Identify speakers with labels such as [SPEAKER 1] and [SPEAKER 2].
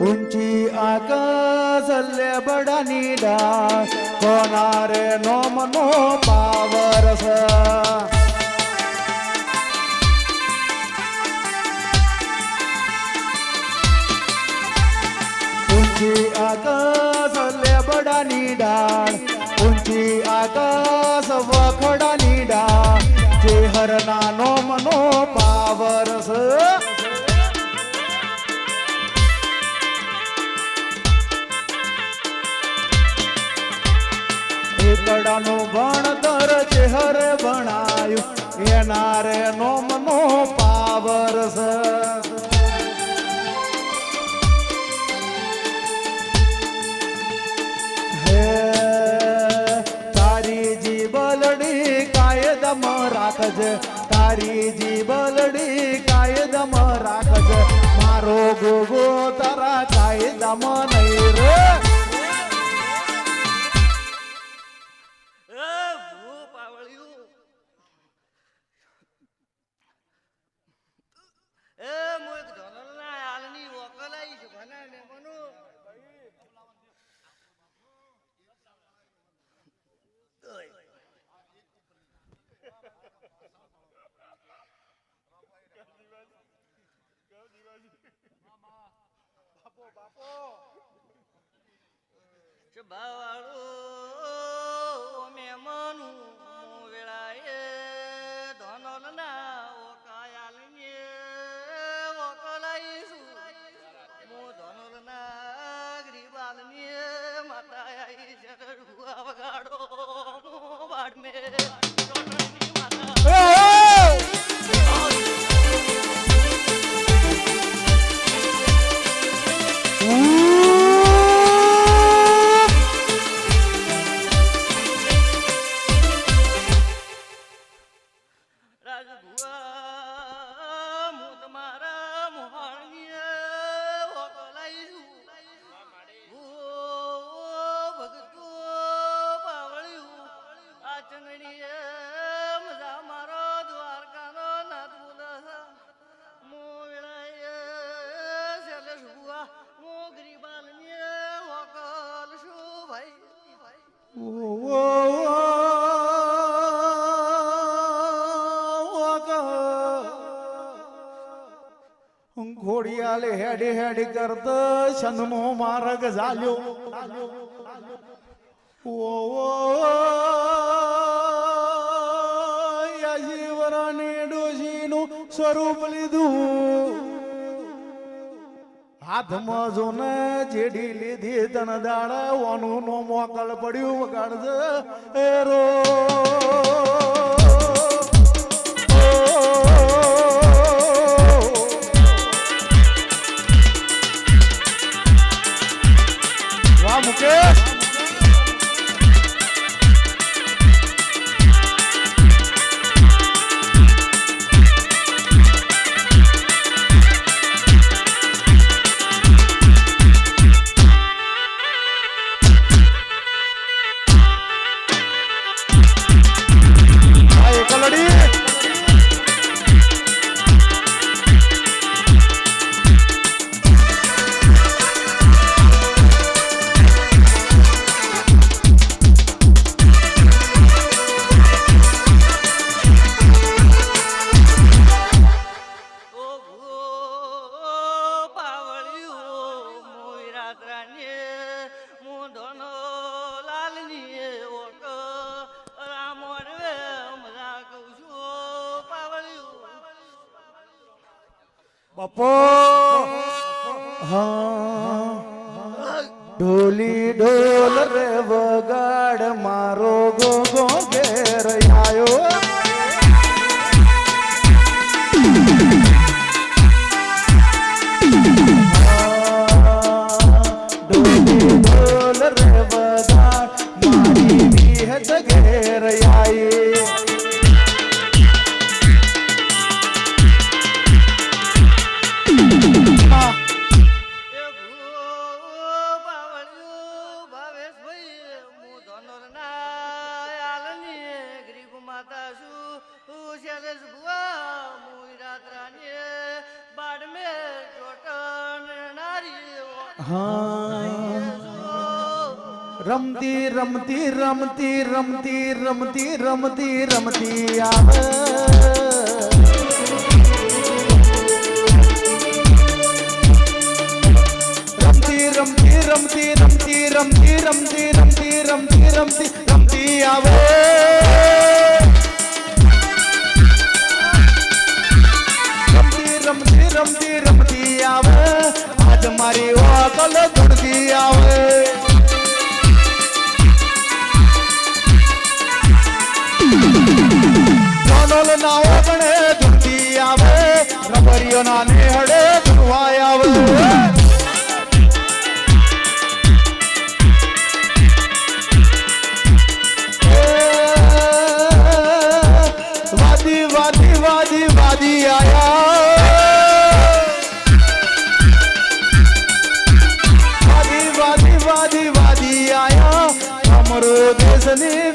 [SPEAKER 1] उंची आकाशल्या निदा डाळ कोणार नो मनो पावरस उंची आकाशल्या बडा निदा उंची आकाश वखडानी डाळ जे हरणा नो मनो पावरस એકડાનું ભણતર ચેહરે ભણાયું. એના રે નોમનો પાવર કાયદમ રાખજે. તારી જીબલડી કાયદમ રાખજે. મારો ગોગો તારા કાયદમ નહીં રે.
[SPEAKER 2] છે બાપો ને મનુ Carmen.
[SPEAKER 1] ઘોડિયાલે હેડી હેડી કરત છંદનો માર્ગ ઝાલ્યો ઓ યાજીવરાની ડોશીનું સ્વરૂપ લીધું હાથમાં જોને જેડી લીધી તન દાડા ઓનું મોકલ પડ્યું વગાડજે. રો.
[SPEAKER 2] ભૂ પાવળિયું મોય રાત્રાને મુંડોનો
[SPEAKER 1] બપો હા. ઢોલી ઢોલ રે વગાડ મારો ગોગો ઘેર આયો. હું
[SPEAKER 2] શૈલેષ ભુવા મુઈ રાત્રાને બાડમે ચોટણ નારી
[SPEAKER 1] હા રમતી રમતી રમતી રમતી રમતી રમતી રમતી આવે રમતી રમતી રમતી રમતી રમતી રમતી રમતી રમતી રમતી રમતી મારી અકલ ધૂળતી આવે. જોનલ ના ઓગણે ધૂળતી આવે. રબરીઓ ના નેહડે ધૂળવાય આવે. વાદી વાદી વાદી વાદી આયા. 내